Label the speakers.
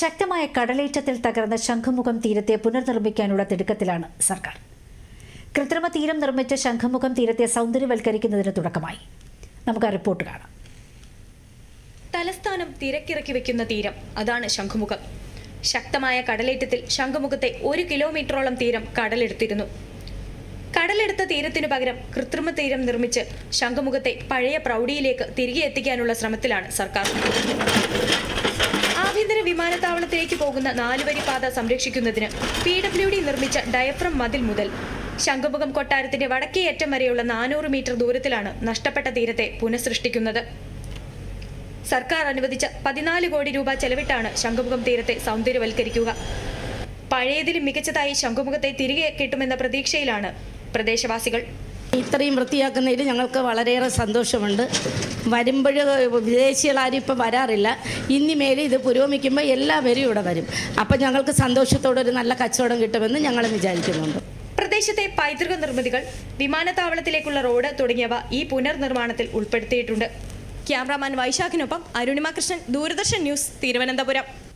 Speaker 1: ശക്തമായ കടലേറ്റത്തിൽ തകർന്ന ശംഖുമുഖം തീരത്തെ പുനർനിർമ്മിക്കാനുള്ള തിടുക്കത്തിലാണ് സർക്കാർ. കൃത്രിമ തീരം നിർമ്മിച്ച ശംഖുമുഖം തീരത്തെ സൗന്ദര്യവൽക്കരിക്കുന്നതിന് തുടക്കമായി. നമുക്ക് ആ റിപ്പോർട്ട് കാണാം.
Speaker 2: തലസ്ഥാനം തിരക്കിറക്കി വെക്കുന്ന തീരം അതാണ് ശംഖുമുഖം. ശക്തമായ കടലേറ്റത്തിൽ ശംഖുമുഖത്തെ ഒരു കിലോമീറ്ററോളം തീരം കടലെടുത്തിരുന്നു. കടലെടുത്ത തീരത്തിനു പകരം കൃത്രിമ തീരം നിർമ്മിച്ച് ശംഖുമുഖത്തെ പഴയ പ്രൗഢിയിലേക്ക് തിരികെ എത്തിക്കാനുള്ള ശ്രമത്തിലാണ് സർക്കാർ. വിമാനത്താവളത്തിലേക്ക് പോകുന്ന നാലുവരി പാത സംരക്ഷിക്കുന്നതിന് പി ഡബ്ല്യു ഡി നിർമ്മിച്ച ഡയഫ്രം മതിൽ മുതൽ. ശംഖുമുഖം കൊട്ടാരത്തിന്റെ വടക്കേ അറ്റം വരെയുള്ള നാനൂറ് മീറ്റർ ദൂരത്തിലാണ് നഷ്ടപ്പെട്ട തീരത്തെ പുനഃസൃഷ്ടിക്കുന്നത്. സർക്കാർ അനുവദിച്ച പതിനാല് കോടി രൂപ ചെലവിട്ടാണ് ശംഖുമുഖം തീരത്തെ സൗന്ദര്യവൽക്കരിക്കുക. പഴയതിലും മികച്ചതായി ശംഖുമുഖത്തെ തിരികെ കിട്ടുമെന്ന പ്രതീക്ഷയിലാണ് പ്രദേശവാസികൾ.
Speaker 3: ഇത്രയും വൃത്തിയാക്കുന്നതിൽ ഞങ്ങൾക്ക് വളരെയേറെ സന്തോഷമുണ്ട്. വരുമ്പോൾ വിദേശികളാരും ഇപ്പം വരാറില്ല. ഇനി മേലെ ഇത് പുരോഗമിക്കുമ്പോൾ എല്ലാവരും ഇവിടെ വരും. അപ്പം ഞങ്ങൾക്ക് സന്തോഷത്തോടെ ഒരു നല്ല കച്ചവടം കിട്ടുമെന്ന് ഞങ്ങൾ വിചാരിക്കുന്നുണ്ട്.
Speaker 2: പ്രദേശത്തെ പൈതൃക നിർമ്മിതികൾ വിമാനത്താവളത്തിലേക്കുള്ള റോഡ് തുടങ്ങിയവ ഈ പുനർനിർമ്മാണത്തിൽ ഉൾപ്പെടുത്തിയിട്ടുണ്ട്. ക്യാമറാമാൻ വൈശാഖിനൊപ്പം അരുണിമ കൃഷ്ണൻ ദൂരദർശൻ ന്യൂസ് തിരുവനന്തപുരം.